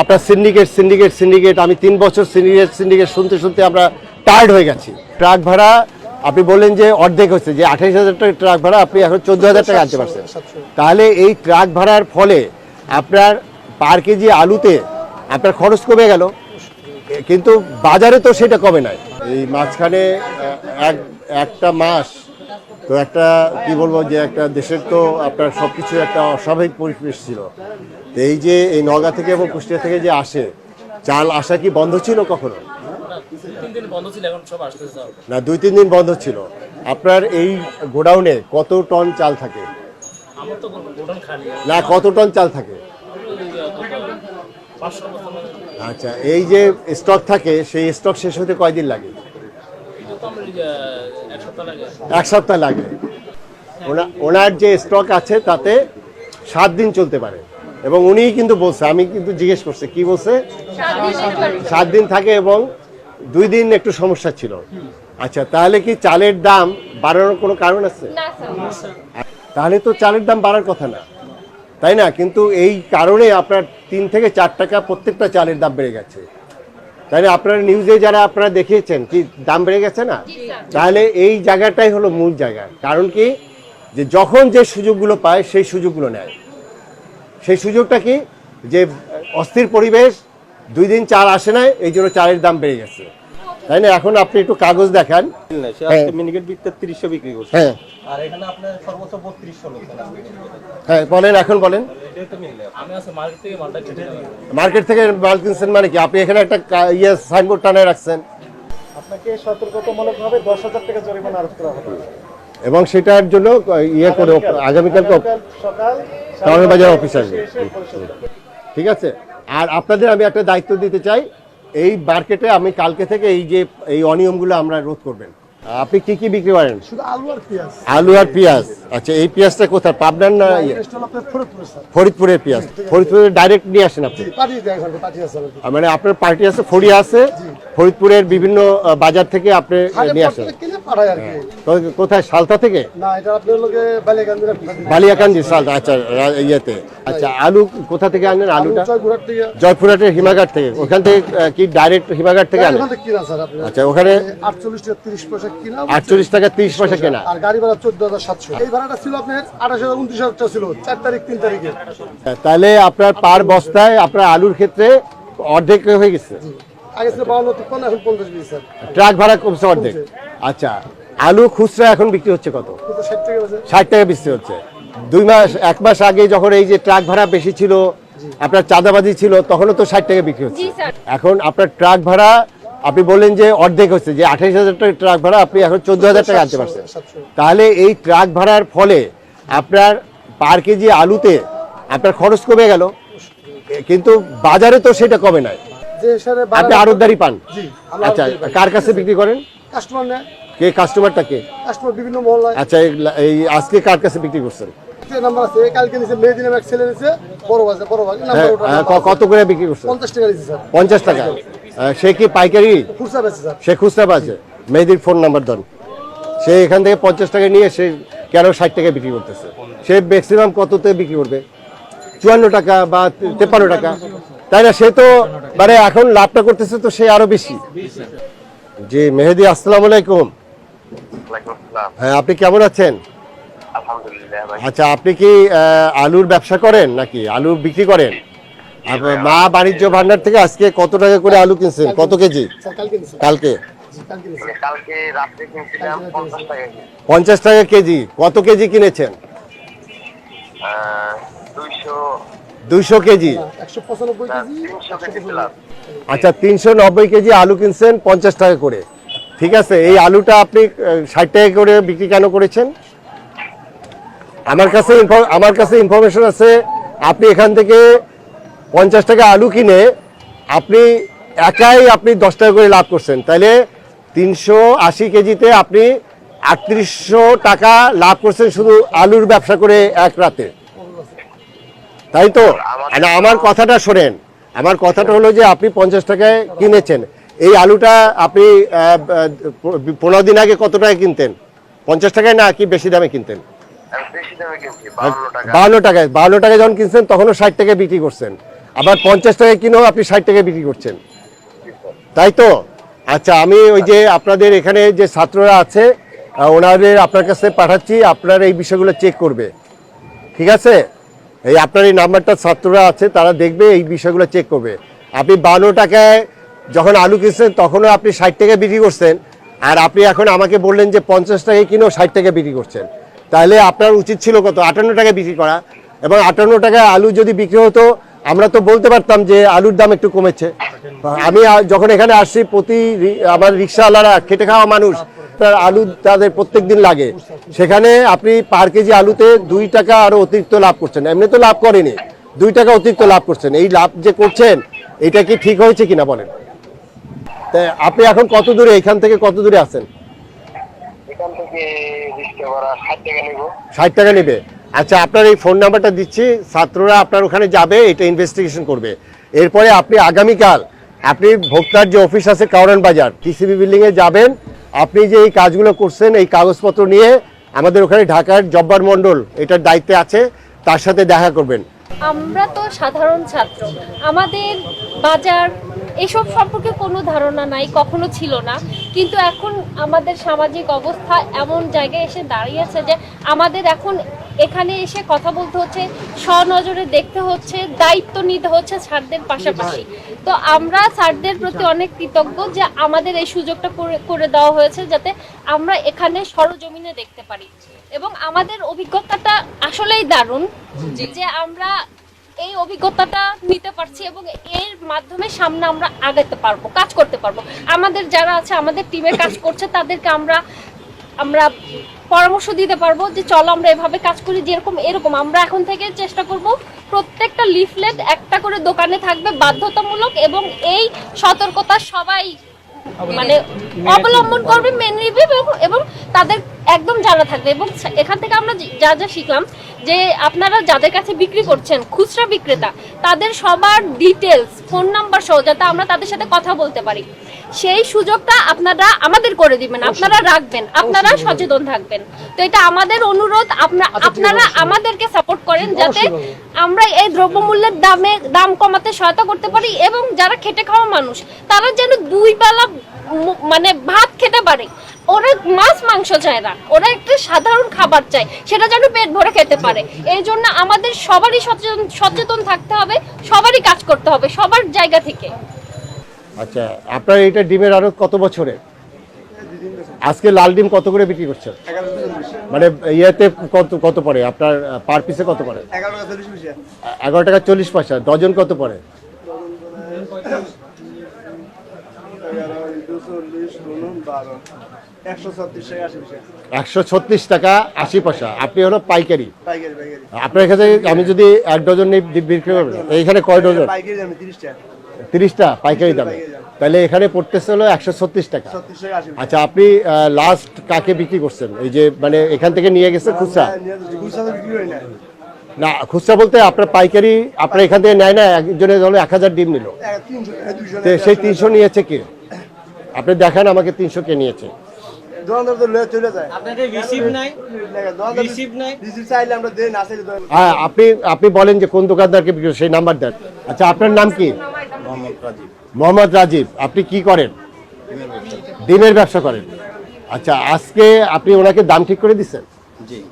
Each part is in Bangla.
আপনার সিন্ডিকেট সিন্ডিকেট সিন্ডিকেট আমি তিন বছর সিন্ডিকেট সিন্ডিকেট শুনতে শুনতে আমরা টায়ার্ড হয়ে গেছি। ট্রাক ভাড়া আপনি বললেন যে অর্ধেক হচ্ছে যে আঠাইশ হাজার টাকা ট্রাক ভাড়া আপনি এখন চোদ্দ হাজার টাকা আনতে পারছেন। তাহলে এই ট্রাক ভাড়ার ফলে আপনার পার কেজি আলুতে আপনার খরচ কমে গেল। কিন্তু বাজারে তো সেটা কমে নাই। এই মাঝখানে এক একটা মাস তো একটা কি বলব যে একটা দেশের তো আপনার সব কিছু একটা অস্বাভাবিক পরিবেশ ছিল। এই যে এই নগা থেকে এবং কুষ্টিয়া থেকে যে আসে চাল আসা কি বন্ধ ছিল কখনো? না দুই তিন দিন বন্ধ ছিল। আপনার এই গোডাউনে কত টন চাল থাকে? না কত টন চাল থাকে? আচ্ছা এই যে স্টক থাকে সেই স্টক শেষ হতে কয়দিন লাগে? এক সপ্তাহ লাগে। ওনার যে স্টক আছে তাতে সাত দিন চলতে পারে। এবং উনিই কিন্তু বলছে আমি কিন্তু জিজ্ঞেস করছি কি বলছে? সাত দিন থাকে এবং দুই দিন একটু সমস্যা ছিল। আচ্ছা তাহলে কি চালের দাম বাড়ানোর কোনো কারণ আছে? তাহলে তো চালের দাম বাড়ার কথা না। তাই না? কিন্তু এই কারণে আপনার তিন থেকে চার টাকা প্রত্যেকটা চালের দাম বেড়ে গেছে। তাই না? আপনারা নিউজে যারা আপনারা দেখিয়েছেন কি দাম বেড়ে গেছে না? তাহলে এই জায়গাটাই হলো মূল জায়গা। কারণ কি? যে যখন যে সুযোগগুলো পায় সেই সুযোগগুলো নেয়। সেই সুযোগটা কি? যে অস্থির পরিবেশ দুই দিন চাল আসে না এই জন্য চালের দাম বেড়ে গেছে। তাই না? এখন আপনি একটু কাগজ দেখান। হ্যাঁ। বিক্রি করছে হ্যাঁ। আর এখানে আপনার সর্বোচ্চ হ্যাঁ বলেন এখন বলেন। মার্কেট থেকে মাল কিনছেন মানে কি? আপনি এখানে একটা ইয়ে সাইনবোর্ড টানায় রাখছেন। আপনাকে সতর্কতামূলকভাবে দশ হাজার টাকা জরিমানা আরোপ করা হবে। এবং সেটার জন্য ইয়ে করে আগামীকালকে টাউনের বাজার অফিস আসবে। ঠিক আছে? আর আপনাদের আমি একটা দায়িত্ব দিতে চাই এই মার্কেটে আমি কালকে থেকে এই যে এই অনিয়মগুলো আমরা রোধ করবেন। আপনি কি কি বিক্রি করেন? শুধু আলু আর পেঁয়াজ। আলু আর পেঁয়াজ। আচ্ছা এই পেঁয়াজটা কোথায়? পাবনার না ইয়ে? ফরিদপুরের পেঁয়াজ। ফরিদপুরে ডাইরেক্ট নিয়ে আসেন আপনি? মানে আপনার পার্টি আছে ফড়িয়া আছে। ফরিদপুরের বিভিন্ন বাজার থেকে আপনি নিয়ে আসেন। তো- কোথায়? সালতা থেকে? বালিয়াকান্দি সালতা। আচ্ছা ইয়েতে। আচ্ছা আলু কোথা থেকে আনেন আলুটা? জয়পুরহাটের হিমাঘাট থেকে। ওখান থেকে কি ডাইরেক্ট হিমাঘাট থেকে আনেন? আচ্ছা ওখানে আটচল্লিশ পয়সা আটচল্লিশ টাকা তিরিশ পয়সা কেনা। আর গাড়ি ভাড়া চোদ্দ হাজার সাতশো। এই ভাড়াটা ছিল আপনার আঠাশ হাজার উনত্রিশ হাজার টাকা ছিল। চার তারিখ তিন তারিখে। তাহলে আপনার পার বস্তায় আপনার আলুর ক্ষেত্রে অর্ধেক হয়ে গেছে। আগে ছিল বাউন্ন তিপ্পান্ন এখন পঞ্চাশ বিশ ট্রাক ভাড়া কমছে অর্ধেক। আচ্ছা আলু খুচরা এখন বিক্রি হচ্ছে কত? ষাট টাকা বিক্রি হচ্ছে। দুই মাস এক মাস আগে যখন এই যে ট্রাক ভাড়া বেশি ছিল আপনার চাঁদাবাজি ছিল তখনও তো ষাট টাকা বিক্রি হচ্ছে। এখন আপনার ট্রাক ভাড়া আপনি বললেন যে অর্ধেক হচ্ছে যে আঠাইশ হাজার টাকা ট্রাক ভাড়া আপনি এখন চোদ্দ হাজার টাকা আনতে পারছেন। তাহলে এই ট্রাক ভাড়ার ফলে আপনার পার কেজি আলুতে আপনার খরচ কমে গেল। কিন্তু বাজারে তো সেটা কমে নাই। আপনি আড়তদারি পান? আচ্ছা কার কাছে বিক্রি করেন? কাস্টমার নেয়। কে কাস্টমারটা কে? কাস্টমার বিভিন্ন মহল্লায় আচ্ছা এই- আজকে কার কাছে বিক্রি করছেন? যে নাম্বার আছে কালকে নিচে মেয়েদিন নামে এক ছেলে নিচে বড় বড় হ্যাঁ, হ্যাঁ, কত করে বিক্রি করছেন? পঞ্চাশ টাকা নিচে স্যার। পঞ্চাশ টাকা। সে কি পাইকারি? সে খুচরা পাচ্ছে মেয়েদির ফোন নাম্বার দেন সে এখান থেকে পঞ্চাশ টাকা নিয়ে সে কেন ষাট টাকা বিক্রি করতেছে? সে ম্যাক্সিমাম কততে বিক্রি করবে? চুয়ান্ন টাকা বা তেপান্ন টাকা। তাই না? সে তো মানে এখন লাভটা করতেছে তো সে আরও বেশি। জি মেহেদি আসসালামু আলাইকুম। হ্যাঁ আপনি কেমন আছেন? আচ্ছা আপনি কি আলুর ব্যবসা করেন নাকি? আলু বিক্রি করেন? আপনার মা বাণিজ্য ভান্ডার থেকে আজকে কত টাকা করে আলু কিনছেন? কত কেজি? কালকে? মানে কালকে রাত্রে কিনছিলাম পঞ্চাশ টাকা কেজি। পঞ্চাশ টাকা কেজি। কত কেজি কিনেছেন? দুইশো কেজি। আচ্ছা তিনশো নব্বই কেজি আলু কিনছেন পঞ্চাশ টাকা করে। ঠিক আছে এই আলুটা আপনি ষাট টাকা করে বিক্রি কেন করেছেন? আমার কাছে আমার কাছে ইনফরমেশন আছে। আপনি এখান থেকে পঞ্চাশ টাকা আলু কিনে আপনি একাই আপনি দশ টাকা করে লাভ করছেন। তাহলে তিনশো আশি কেজিতে আপনি আটত্রিশশো টাকা লাভ করছেন শুধু আলুর ব্যবসা করে এক রাতে। তাই তো? না আমার কথাটা শোনেন। আমার কথাটা হলো যে আপনি পঞ্চাশ টাকায় কিনেছেন। এই আলুটা আপনি পনেরো দিন আগে কত টাকায় কিনতেন? পঞ্চাশ টাকায় না কি বেশি দামে কিনতেন? আমি বেশি বাউন্ন টাকায়। বাহান্ন টাকায় যখন কিনছেন তখনও ষাট টাকায় বিক্রি করছেন। আবার পঞ্চাশ টাকায় কিনেও আপনি ষাট টাকায় বিক্রি করছেন। তাই তো? আচ্ছা আমি ওই যে আপনাদের এখানে যে ছাত্ররা আছে ওনাদের আপনার কাছে পাঠাচ্ছি, আপনারা এই বিষয়গুলো চেক করবে। ঠিক আছে? এই আপনার এই নাম্বারটা ছাত্ররা আছে, তারা দেখবে, এই বিষয়গুলো চেক করবে। আপনি বারো টাকায় যখন আলু কিনছেন, তখনও আপনি ষাট টাকায় বিক্রি করছেন। আর আপনি এখন আমাকে বললেন যে পঞ্চাশ টাকায় কিনেও ষাট টাকায় বিক্রি করছেন। তাহলে আপনার উচিত ছিল কত? আটান্ন টাকায় বিক্রি করা। এবং আটান্ন টাকায় আলু যদি বিক্রি হতো আমরা তো বলতে পারতাম যে আলুর দাম একটু কমেছে। আমি যখন এখানে আসছি প্রতি আমার রিক্সাওয়ালারা খেটে খাওয়া মানুষ তার আলু তাদের প্রত্যেক দিন লাগে। সেখানে আপনি পার কেজি আলুতে দুই টাকা আরও অতিরিক্ত লাভ করছেন। এমনি তো লাভ করেনি। দুই টাকা অতিরিক্ত লাভ করছেন। এই লাভ যে করছেন এটা কি ঠিক হয়েছে কিনা বলেন? তা আপনি এখন কত দূরে? এখান থেকে কত দূরে আছেন? ষাট টাকা নেবে। আচ্ছা আপনার এই ফোন নাম্বারটা দিচ্ছি। ছাত্ররা আপনার ওখানে যাবে, এটা ইনভেস্টিগেশন করবে। এরপরে আপনি আগামীকাল, আপনি ভোক্তার যে অফিস আছে কাউরান বাজার, টিসিবি বিল্ডিংয়ে যাবেন। আপনি যে এই কাজগুলো করছেন, এই কাগজপত্র নিয়ে আমাদের ওখানে ঢাকার জব্বার মণ্ডল এটার দায়িত্বে আছে, তার সাথে দেখা করবেন। আমরা তো সাধারণ ছাত্র। আমাদের বাজার এসব সম্পর্কে কোনো ধারণা নাই কখনো ছিল না। কিন্তু এখন আমাদের সামাজিক অবস্থা এমন জায়গায় এসে দাঁড়িয়েছে যে আমাদের এখন এখানে এসে কথা বলতে হচ্ছে স্বনজরে দেখতে হচ্ছে দায়িত্ব নিতে হচ্ছে স্যারদের পাশাপাশি। তো আমরা স্যারদের প্রতি অনেক কৃতজ্ঞ যে আমাদের এই সুযোগটা করে করে দেওয়া হয়েছে যাতে আমরা এখানে সরজমিনে দেখতে পারি। এবং আমাদের অভিজ্ঞতাটা আসলেই দারুণ যে আমরা এই অভিজ্ঞতাটা নিতে পারছি এবং এর মাধ্যমে সামনে আমরা আগাতে পারব, কাজ করতে পারব। আমাদের যারা আছে, আমাদের টিমে কাজ করছে, তাদেরকে আমরা আমরা পরামর্শ দিতে পারব যে চলো আমরা এভাবে কাজ করি যেরকম, এরকম। আমরা এখন থেকে চেষ্টা করব প্রত্যেকটা লিফলেট একটা করে দোকানে থাকবে বাধ্যতামূলক এবং এই সতর্কতা সবাই মানে অবলম্বন করবে মেনে নিবে এবং- তাদের একদম জানা থাকবে। এবং এখান থেকে আমরা যা যা শিখলাম যে আপনারা যাদের কাছে বিক্রি করছেন খুচরা বিক্রেতা তাদের সবার ডিটেলস ফোন নাম্বার সহ যাতে আমরা তাদের সাথে কথা বলতে পারি। সেই সুযোগটা আপনারা আমাদের করে দিবেন আপনারা রাখবেন আপনারা সচেতন থাকবেন। তো এটা আমাদের অনুরোধ আপনা আপনারা আমাদেরকে সাপোর্ট করেন যাতে আমরা এই দ্রব্যমূল্যের দামে দাম কমাতে সহায়তা করতে পারি এবং যারা খেটে খাওয়া মানুষ তারা যেন দুই বেলা মানে ভাত খেতে পারে। ওরা মাছ মাংস চায় না। ওরা একটা সাধারণ খাবার চায় সেটা যেন পেট ভরে খেতে পারে। এই জন্য আমাদের সবারই সচেতন সচেতন থাকতে হবে সবারই কাজ করতে হবে সবার জায়গা থেকে। আচ্ছা আপনার এটা ডিমের আরও কত বছরে আজকে লাল ডিম কত করে বিক্রি করছেন? মানে ইয়েতে কত কত পড়ে? আপনার পার পিসে কত পড়ে? এগারো টাকা চল্লিশ পয়সা ডজন কত পড়ে? একশো ছত্রিশ টাকা আশি পয়সা আপনি হলো পাইকারি। আপনার কাছে আমি যদি এক ডজন নিই বিক্রি করবেন? এইখানে কয় ডজন? তিরিশটা পাইকারি দামে। তাহলে এখানে পড়তেছে হলো একশো ছত্রিশ টাকা। আচ্ছা আপনি লাস্ট কাকে বিক্রি করছেন? এই যে মানে এখান থেকে নিয়ে গেছে খুচরা? খুচরা হয় না খুচরা বলতে আপনার পাইকারি আপনার এখান থেকে নেয় না একজনের ধরো এক হাজার ডিম নিল। সেই তিনশো নিয়েছে কে? আপনি দেখান আমাকে তিনশো কে নিয়েছে। দোকানদার তো লয়ে চলে যায়। আপনাদের রিসিভ নাই? দোকানদার রিসিভ নাই? রিসিভ চাইলে আমরা দেই না চাইলে দোকান হ্যাঁ আপনি আপনি বলেন যে কোন দোকানদারকে সেই নাম্বার দেন। আচ্ছা আপনার নাম কি? মোহাম্মদ রাজীব আপনি কি করেন? ডিমের ব্যবসা। করেন। আচ্ছা আজকে আপনি ওনাকে দাম ঠিক করে দিচ্ছেন? ঠিক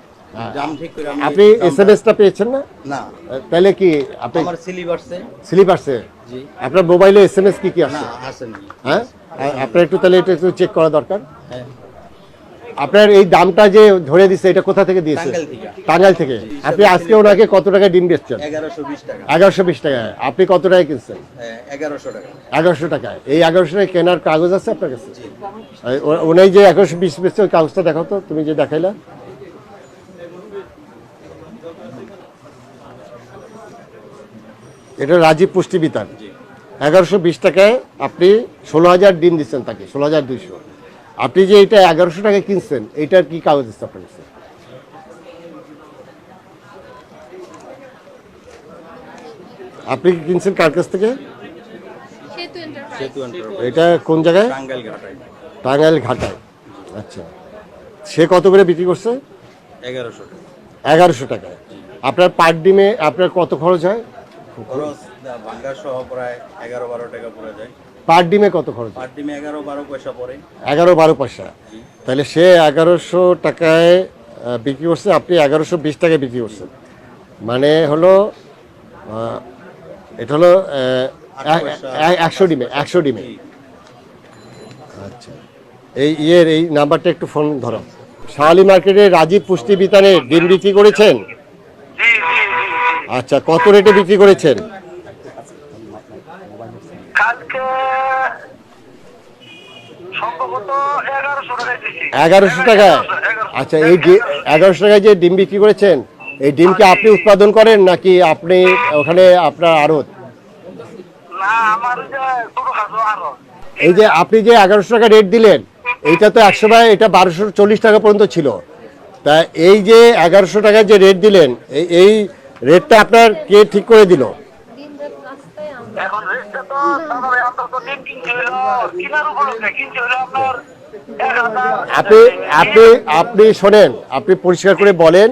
আপনি এস এম এসটা পেয়েছেন না? না। তাহলে কি আপনি আমার সিলিবাসে স্লিপ আসছে জি। আপনার মোবাইলে এস এম এস কি কি না আসেনি হ্যাঁ? আপনার একটু তাহলে এটা একটু চেক করা দরকার। হ্যাঁ। আপনার এই দামটা যে ধরে দিচ্ছে এটা কোথা থেকে দিয়েছে? টাঙ্গাইল থেকে। আপনি আজকে ওনাকে কত টাকা ডিম বেচছেন? এগারোশো বিশ টাকা। টাকায় আপনি কত টাকায় কিনছেন? হ্যাঁ এগারোশো টাকা। টাকায় এই এগারোশো টাকায় কেনার কাগজ আছে আপনার কাছে? এই ও- উনি যে এগারোশো বিশ বেচছে ওই কাগজটা দেখাও তো তুমি যে দেখাইলা। এটা রাজীব পুষ্টি বিতান। এগারোশো বিশ টাকায় আপনি ষোলো হাজার ডিম দিচ্ছেন তাকে ষোলো হাজার দুইশো। আপনি যে এটা এগারোশো টাকায় কিনছেন এইটার কি কাগজ আছে আপনার কাছে? আপনি কি কিনছেন কার কাছ থেকে? সেতু এন্টারপ্রাইজ সেতু এন্টারপ্রাইজ এটা কোন জায়গায়? টাঙ্গাইল ঘাটায় টাঙ্গাইল ঘাটায়। আচ্ছা। সে কত করে বিক্রি করছে? এগারোশো। টাকা এগারোশো টাকায়। আপনার পার ডিমে আপনার কত খরচ হয়? খরচ ভাঙ্গা সহ প্রায় এগারো বারো টাকা পড়ে যায়। পার ডিমে কত খরচ? পার ডিমে এগারো বারো পয়সা পড়ে। এগারো বারো পয়সা। তাহলে সে এগারোশো টাকায় বিক্রি করছে আপনি এগারোশো বিশ টাকায় বিক্রি করছেন। মানে হলো এটা হলো একশো ডিমে একশো ডিমে। আচ্ছা। এই ইয়ের এই নাম্বারটা একটু ফোন ধরো। শাহালি মার্কেটে রাজীব পুষ্টি বিতানে ডিম বিক্রি করেছেন? আচ্ছা কত রেটে বিক্রি করেছেন? কালকে এগারোশো টাকা আচ্ছা এই এগারোশো টাকায় যে ডিম বিক্রি করেছেন এই ডিম কি আপনি উৎপাদন করেন নাকি আপনি ওখানে আপনার আড়ত? এই যে আপনি যে এগারোশো টাকা রেট দিলেন এইটা তো একশো টাকা এটা বারোশো চল্লিশ টাকা পর্যন্ত ছিল। তা এই যে এগারোশো টাকার যে রেট দিলেন এই রেটটা আপনার কে ঠিক করে দিল? এখন আপনি আপনি আপনি শোনেন, আপনি পরিষ্কার করে বলেন,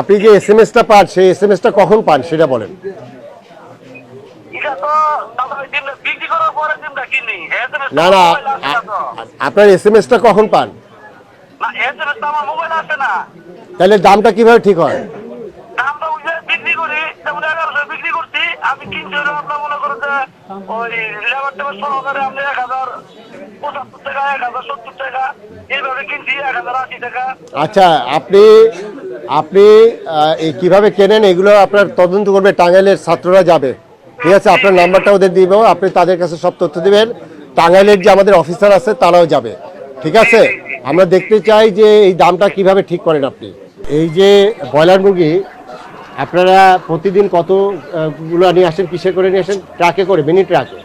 আপনি যে এস এম এসটা পান, সেই এস এম এসটা কখন পান, সেটা বলেন। না না, আপনার এস এম এসটা কখন পান? তাহলে দামটা কীভাবে ঠিক হয়? আচ্ছা আপনি আপনি কীভাবে কেনেন এগুলো আপনার তদন্ত করবে টাঙ্গাইলের ছাত্ররা যাবে। ঠিক আছে, আপনার নাম্বারটা ওদের দিব, আপনি তাদের কাছে সব তথ্য দিবেন। টাঙ্গাইলের যে আমাদের অফিসার আছে, তারাও যাবে। ঠিক আছে, আমরা দেখতে চাই যে এই দামটা কীভাবে ঠিক করেন আপনি। এই যে ব্রয়লার মুরগি আপনারা প্রতিদিন কতগুলো নিয়ে আসেন? কিসে করে নিয়ে আসেন? ট্রাকে করে মিনি ট্রাকে?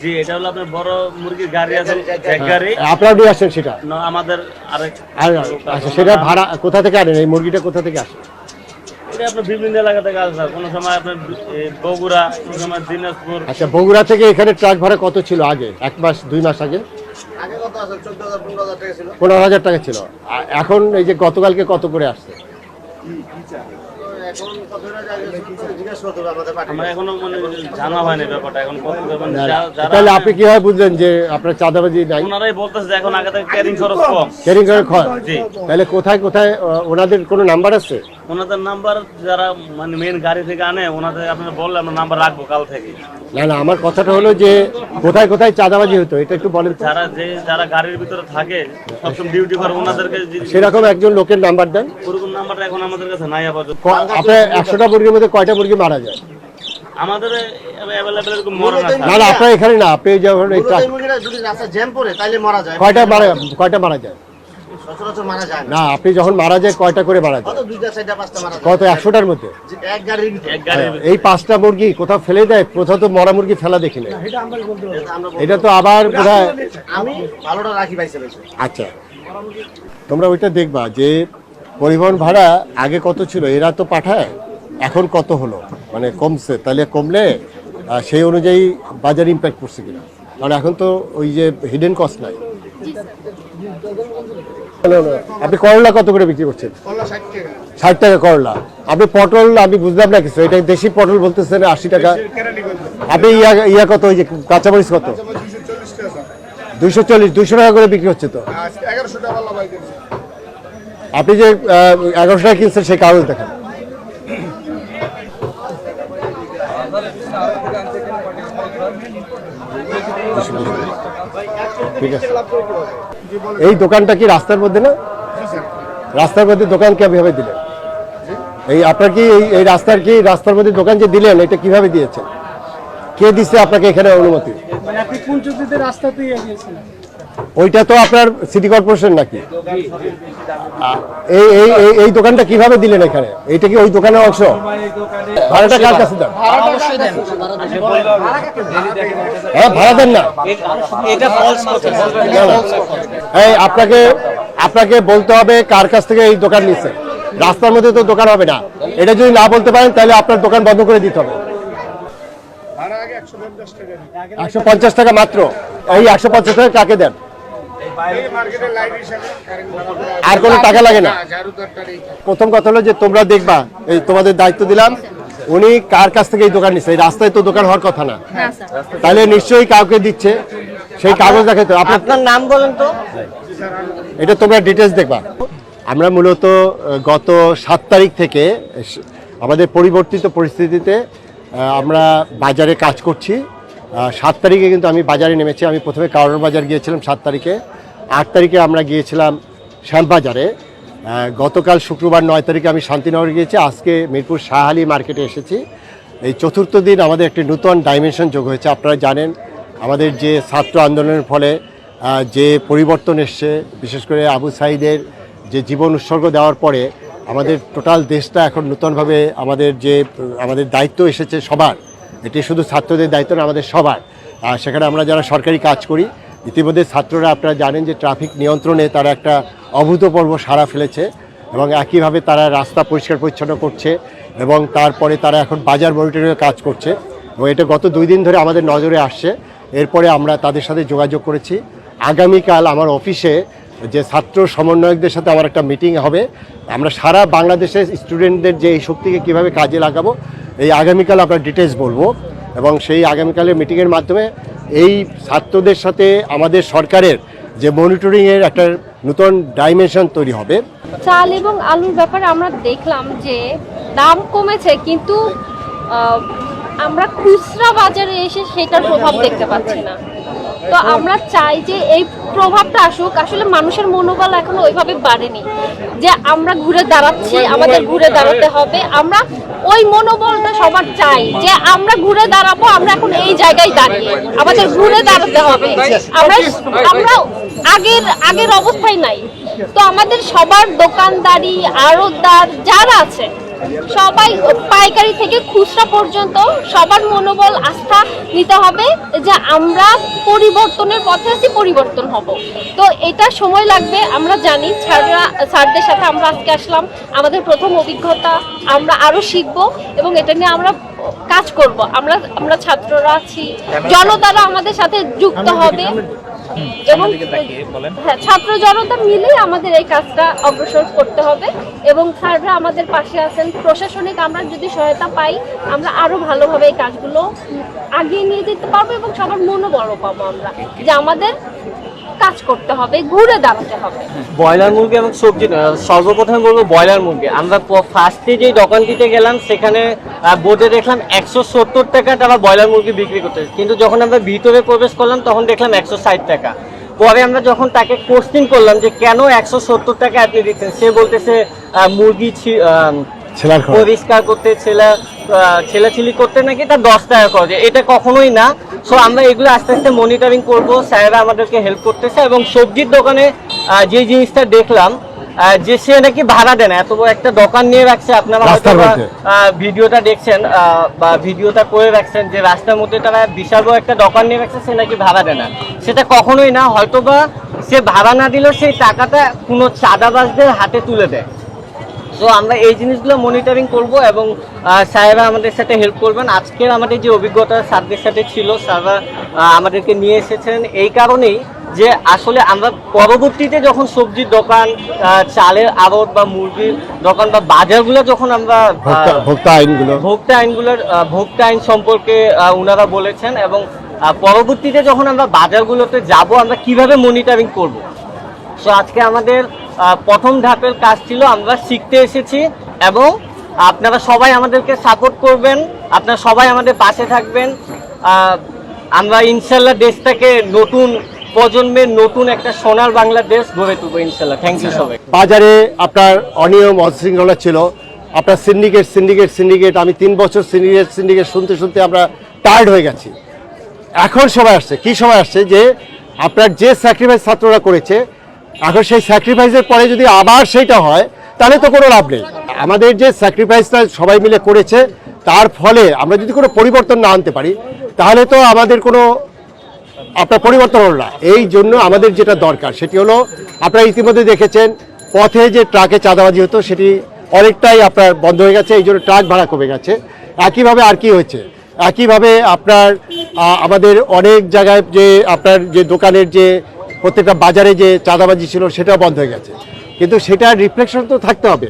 জি এটা হলো আপনার বড় মুরগির গাড়ি আছে জ্যাক গাড়ি। আপনারা নিয়ে আসেন সেটা? না, আমাদের আরেক আচ্ছা সেটা ভাড়া কোথা থেকে আনেন? এই মুরগিটা কোথা থেকে আসে? এটা আপনার বিভিন্ন এলাকা থেকে আসে স্যার। কোনো সময় আপনার বগুড়া কোনো সময় দিনাজপুর। আচ্ছা বগুড়া থেকে এখানে ট্রাক ভাড়া কত ছিল আগে? এক মাস দুই মাস আগে? পনেরো হাজার টাকা ছিল। এখন এই যে গতকালকে কত করে আসছে? Allah'ım. তাহলে আপনি কীভাবে বুঝলেন যে আপনার চাঁদাবাজি নাই? ওনারাই এখন আগে থেকে ক্যারিং খরচ কম। কেরিং করে তাহলে কোথায় কোথায় ওনাদের কোনো নাম্বার আছে? ওনাদের নাম্বার যারা মানে মেন গাড়ি থেকে আনে ওনাদের আপনারা বললে আমরা নাম্বার রাখব কাল থেকে। না না আমার কথাটা হলো যে কোথায় কোথায় চাঁদাবাজি হতো এটা একটু বলেন যারা যে যারা গাড়ির ভিতরে থাকে সবসময় ডিউটি করে ওনাদেরকে সেরকম একজন লোকের নাম্বার দেন? ওরকম নাম্বারটা এখন আমাদের কাছে নাই আপাতত। ক- আপনার একশোটা মুরগির মধ্যে কয়টা মুরগি মারা যায়। আমাদের অ্যাভেলেবেল এরকম মরে না না না আপনার এখানে না আপনি যখন এই ট্রাক যদি রাস্তা জ্যাম পড়ে তাহলে মারা যায়। কয়টা মারা কয়টা মারা যায়? সচরাচর মারা যায় না। না আপনি যখন মারা যায় কয়টা করে মারা যায়? কত পাঁচটা মারা যায়? কত একশোটার মধ্যে? যে এক গাড়ির ভিতরে। এক গাড়ির এই পাঁচটা মুরগি কোথাও ফেলে দেয় কোথাও তো মরা মুরগি ফেলা দেখি না এটা আমরা বলতে এটা তো আবার কোথায় আমি ভালোটা রাখি পাইছে পাইছে আচ্ছা। তোমরা ওইটা দেখবা যে পরিবহন ভাড়া আগে কত ছিল? এরা তো পাঠায় এখন কত হলো? মানে কমছে তাহলে কমলে সেই অনুযায়ী বাজার ইম্প্যাক্ট পড়ছে কিনা। কারণ এখন তো ওই যে হিডেন কস্ট নাই। আপনি করলা কত করে বিক্রি করছেন? ষাট টাকা। করলা। আপনি পটল আমি বুঝলাম না কিছু এটা দেশি পটল বলতেছেন আশি টাকা। আপনি ইয়া ইয়া কত ওই যে কাঁচামরিচ কত? দুইশো চল্লিশ দুইশো টাকা করে বিক্রি হচ্ছে তো? আপনি যে এগারোশো টাকা কিনছেন সেই কাগজ দেখেন। এই দোকানটা কি রাস্তার মধ্যে না? রাস্তার মধ্যে দোকান কীভাবে দিলেন? এই আপনার কি এই- রাস্তার কি রাস্তার মধ্যে দোকান যে দিলেন, এটা কীভাবে দিয়েছেন? কে দিচ্ছে আপনাকে এখানে অনুমতি? মানে আপনি কোন চুক্তিতে রাস্তাতেই গিয়েছিলেন ওইটা তো আপনার সিটি কর্পোরেশন নাকি? এই দোকানটা কীভাবে দিলেন এখানে? এইটা কি ওই দোকানের অংশ? ভাড়াটা কার কাছে দেন? হ্যাঁ ভাড়া দেন না। আপনাকে আপনাকে বলতে হবে কার কাছ থেকে এই দোকান নিচ্ছে। রাস্তার মধ্যে তো দোকান হবে না। এটা যদি না বলতে পারেন, তাহলে আপনার দোকান বন্ধ করে দিতে হবে। একশো পঞ্চাশ টাকা মাত্র। এই একশো পঞ্চাশ টাকা কাকে দেন? আর কোনো টাকা লাগে না? প্রথম কথা হলো যে তোমরা দেখবা এই তোমাদের দায়িত্ব দিলাম উনি কার কাছ থেকে এই দোকান নিচ্ছে এই রাস্তায় তো দোকান হওয়ার কথা না। তাহলে নিশ্চয়ই কাউকে দিচ্ছে সেই কাগজ দেখে তো আপনার নাম বলেন তো। এটা তোমরা ডিটেলস দেখবা। আমরা মূলত গত সাত তারিখ থেকে আমাদের পরিবর্তিত পরিস্থিতিতে আমরা বাজারে কাজ করছি। সাত তারিখে কিন্তু আমি বাজারে নেমেছি। আমি প্রথমে কারোর বাজার গিয়েছিলাম সাত তারিখে। আট তারিখে আমরা গিয়েছিলাম শ্যামবাজারে। গতকাল শুক্রবার নয় তারিখে আমি শান্তিনগর গিয়েছি। আজকে মিরপুর শাহালি মার্কেটে এসেছি। এই চতুর্থ দিন আমাদের একটি নতুন ডাইমেনশন যোগ হয়েছে। আপনারা জানেন, আমাদের যে ছাত্র আন্দোলনের ফলে যে পরিবর্তন এসছে, বিশেষ করে আবু সাইদের যে জীবন উৎসর্গ দেওয়ার পরে, আমাদের টোটাল দেশটা এখন নতুনভাবে আমাদের যে, আমাদের দায়িত্ব এসেছে সবার। এটি শুধু ছাত্রদের দায়িত্ব না, আমাদের সবার। আর সেখানে আমরা যারা সরকারি কাজ করি, ইতিমধ্যে ছাত্ররা আপনারা জানেন যে ট্রাফিক নিয়ন্ত্রণে তারা একটা অভূতপূর্ব সাড়া ফেলেছে এবং একইভাবে তারা রাস্তা পরিষ্কার পরিচ্ছন্ন করছে এবং তারপরে তারা এখন বাজার মনিটরিংয়ে কাজ করছে এবং এটা গত দুই দিন ধরে আমাদের নজরে আসছে। এরপরে আমরা তাদের সাথে যোগাযোগ করেছি। আগামীকাল আমার অফিসে যে ছাত্র সমন্বয়কদের সাথে আমার একটা মিটিং হবে। আমরা সারা বাংলাদেশের স্টুডেন্টদের যে এই শক্তিকে কীভাবে কাজে লাগাবো এই আগামীকাল আমরা ডিটেলস বলব এবং সেই আগামীকালের মিটিংয়ের মাধ্যমে এই ছাত্রদের সাথে আমাদের সরকারের যে মনিটরিংয়ের একটা নতুন ডাইমেনশন তৈরি হবে। চাল এবং আলুর ব্যাপারে আমরা দেখলাম যে দাম কমেছে, কিন্তু আমরা খুচরা বাজারে এসে সেটার প্রভাব দেখতে পাচ্ছি না। তো আমরা চাই যে এই প্রভাবটা আসুক আসলে মানুষের মনোবল এখনও ওইভাবে বাড়েনি যে আমরা ঘুরে দাঁড়াচ্ছি আমাদের ঘুরে দাঁড়াতে হবে। আমরা ওই মনোবলটা সবার চাই যে আমরা ঘুরে দাঁড়াবো আমরা এখন এই জায়গায় দাঁড়িয়ে আমাদের ঘুরে দাঁড়াতে হবে। আমরা আমরা আগের আগের অবস্থায় নাই। তো আমাদের সবার দোকানদারি আড়তদার যারা আছে সবাই পাইকারি থেকে খুচরা পর্যন্ত সবার মনোবল আস্থা নিতে হবে যে আমরা পরিবর্তনের পথে আছি পরিবর্তন হব। তো এটা সময় লাগবে আমরা জানি স্যাররা স্যারদের সাথে আমরা আজকে আসলাম আমাদের প্রথম অভিজ্ঞতা আমরা আরও শিখব এবং এটা নিয়ে আমরা কাজ করব। আমরা আমরা ছাত্ররা আছি জনতারা আমাদের সাথে যুক্ত হবে। এবং হ্যাঁ ছাত্র জনতা মিলেই আমাদের এই কাজটা অগ্রসর করতে হবে এবং স্যাররা আমাদের পাশে আছেন। প্রশাসনিক আমরা যদি সহায়তা পাই আমরা আরও ভালোভাবে এই কাজগুলো আগিয়ে নিয়ে যেতে পারব এবং সবার মনোবল পাবো আমরা। যে আমাদের করতে হবে ঘুরে দাঁড়াতে হবে। ব্রয়লার মুরগি এবং সবজি সর্বপ্রথমে বলব ব্রয়লার মুরগি। আমরা ফার্স্টে যেই দোকানটিতে গেলাম সেখানে বোর্ডে দেখলাম একশো সত্তর টাকা তারা ব্রয়লার মুরগি বিক্রি করতে কিন্তু যখন আমরা ভিতরে প্রবেশ করলাম তখন দেখলাম একশো ষাট টাকা। পরে আমরা যখন তাকে কোশ্চিন করলাম যে কেন একশো সত্তর টাকা আপনি দিচ্ছেন সে বলতেছে আহ, মুরগি ছি- আহ, পরিষ্কার করতে ছেলে ছেলেছিলি করতে নাকি তার দশ টাকা খরচ। এটা কখনোই না। সো আমরা এগুলো আস্তে আস্তে মনিটরিং করব। স্যারেরা আমাদেরকে হেল্প করতেছে এবং সবজির দোকানে যে জিনিসটা দেখলাম যে সে নাকি ভাড়া দেয় না। এত বড় একটা দোকান নিয়ে রাখছে। আপনারা ভিডিওটা দেখছেন আহ, বা ভিডিওটা করে রাখছেন যে রাস্তার মধ্যে তারা বিশাল বড় একটা দোকান নিয়ে রাখছে সে নাকি ভাড়া দেয় না। সেটা কখনোই না হয়তো বা সে ভাড়া না দিলেও সেই টাকাটা কোনো চাঁদাবাজদের হাতে তুলে দেয়। তো আমরা এই জিনিসগুলো মনিটরিং করব এবং স্যারেরা আমাদের সাথে হেল্প করবেন। আজকের আমাদের যে অভিজ্ঞতা স্যারদের সাথে ছিল স্যাররা আমাদেরকে নিয়ে এসেছেন। এই কারণেই যে আসলে আমরা পরবর্তীতে যখন সবজির দোকান চালের আড়ত বা মুরগির দোকান বা বাজারগুলো যখন আমরা ভোক্তা আইনগুলো। ভোক্তা আইনগুলোর ভোক্তা আইন সম্পর্কে ওনারা বলেছেন এবং পরবর্তীতে যখন আমরা বাজারগুলোতে যাব আমরা কীভাবে মনিটরিং করব? সো আজকে আমাদের প্রথম ধাপের কাজ ছিল, আমরা শিখতে এসেছি এবং আপনারা সবাই আমাদেরকে সাপোর্ট করবেন, আপনারা সবাই আমাদের পাশে থাকবেন। আমরা ইনশাল্লাহ দেশটাকে নতুন প্রজন্মের নতুন একটা সোনার বাংলাদেশ গড়ে তুলবো ইনশাল্লাহ। থ্যাংক ইউ সবাই বাজারে আপনার অনিয়ম, অশৃঙ্খলা ছিল। আপনার সিন্ডিকেট সিন্ডিকেট সিন্ডিকেট আমি তিন বছর সিন্ডিকেট সিন্ডিকেট শুনতে শুনতে আমরা টায়ার্ড হয়ে গেছি। এখন সময় আসছে, কি সময় আসছে যে আপনার যে স্যাক্রিফাইস ছাত্ররা করেছে এখন সেই স্যাক্রিফাইসের পরে যদি আবার সেইটা হয়, তাহলে তো কোনো লাভ নেই। আমাদের যে স্যাক্রিফাইসটা সবাই মিলে করেছে, তার ফলে আমরা যদি কোনো পরিবর্তন না আনতে পারি, তাহলে তো আমাদের কোনো আপনার পরিবর্তন হলো না। এই জন্য আমাদের যেটা দরকার, সেটি হলো আপনারা ইতিমধ্যে দেখেছেন, পথে যে ট্রাকে চাঁদাবাজি হতো, সেটি অনেকটাই আপনার বন্ধ হয়ে গেছে, এই জন্য ট্রাক ভাড়া কমে গেছে। একইভাবে আর কি হয়েছে? একইভাবে আপনার আমাদের অনেক জায়গায় যে আপনার যে দোকানের যে প্রত্যেকটা বাজারে যে চাঁদাবাজি ছিল সেটাও বন্ধ হয়ে গেছে। কিন্তু সেটার রিফ্লেকশন তো থাকতে হবে।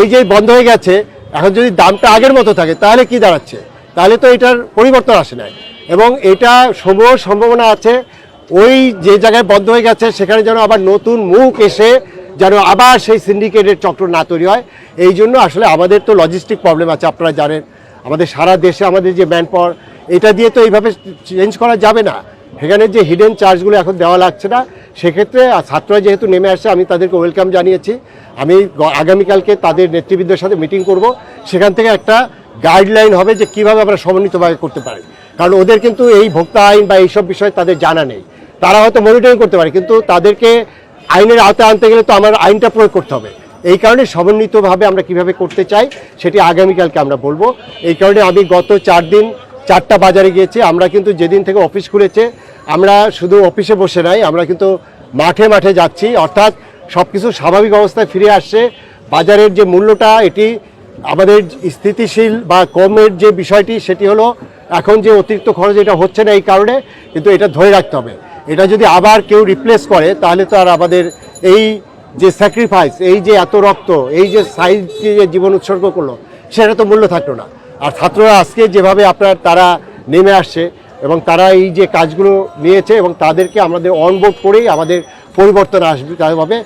এই যে বন্ধ হয়ে গেছে, এখন যদি দামটা আগের মতো থাকে, তাহলে কি দাঁড়াচ্ছে? তাহলে তো এটার পরিবর্তন আসে নাই। এবং এটা সমূহ সম্ভাবনা আছে, ওই যে জায়গায় বন্ধ হয়ে গেছে, সেখানে যেন আবার নতুন মুখ এসে যেন আবার সেই সিন্ডিকেটের চক্র না তৈরি হয়। এই জন্য আসলে আমাদের তো লজিস্টিক প্রবলেম আছে, আপনারা জানেন। আমাদের সারা দেশে আমাদের যে ম্যান পাওয়ার এটা দিয়ে তো এইভাবে চেঞ্জ করা যাবে না। সেখানে যে হিডেন চার্জগুলো এখন দেওয়া লাগছে না, সেক্ষেত্রে ছাত্ররা যেহেতু নেমে আসছে, আমি তাদেরকে ওয়েলকাম জানিয়েছি। আমি আগামীকালকে তাদের নেতৃবৃন্দের সাথে মিটিং করব। সেখান থেকে একটা গাইডলাইন হবে যে কীভাবে আমরা সমন্বিতভাবে করতে পারি। কারণ ওদের কিন্তু এই ভোক্তা আইন বা এইসব বিষয়ে তাদের জানা নেই। তারা হয়তো মনিটরিং করতে পারে, কিন্তু তাদেরকে আইনের আওতায় আনতে গেলে তো আমার আইনটা প্রয়োগ করতে হবে। এই কারণে সমন্বিতভাবে আমরা কীভাবে করতে চাই, সেটি আগামীকালকে আমরা বলব। এই কারণে আমি গত চার দিন চারটা বাজারে গিয়েছি, আমরা কিন্তু যেদিন থেকে অফিস খুলেছে, আমরা শুধু অফিসে বসে নাই, আমরা কিন্তু মাঠে মাঠে যাচ্ছি, অর্থাৎ সব কিছু স্বাভাবিক অবস্থায় ফিরে আসছে। বাজারের যে মূল্যটা, এটি আমাদের স্থিতিশীল বা কমের যে বিষয়টি, সেটি হলো এখন যে অতিরিক্ত খরচ, এটা হচ্ছে না এই কারণে, কিন্তু এটা ধরে রাখতে হবে। এটা যদি আবার কেউ রিপ্লেস করে, তাহলে তো আর আমাদের এই যে স্যাক্রিফাইস এই যে এত রক্ত, এই যে সাইজ যে জীবন উৎসর্গ করল, সেটা তো মূল্য থাকল না। আর ছাত্ররা আজকে যেভাবে আপনার তারা নেমে আসছে এবং তারা এই যে কাজগুলো নিয়েছে এবং তাদেরকে আমাদের অনবোর্ড করেই আমাদের পরিবর্তন আসবে তাভাবে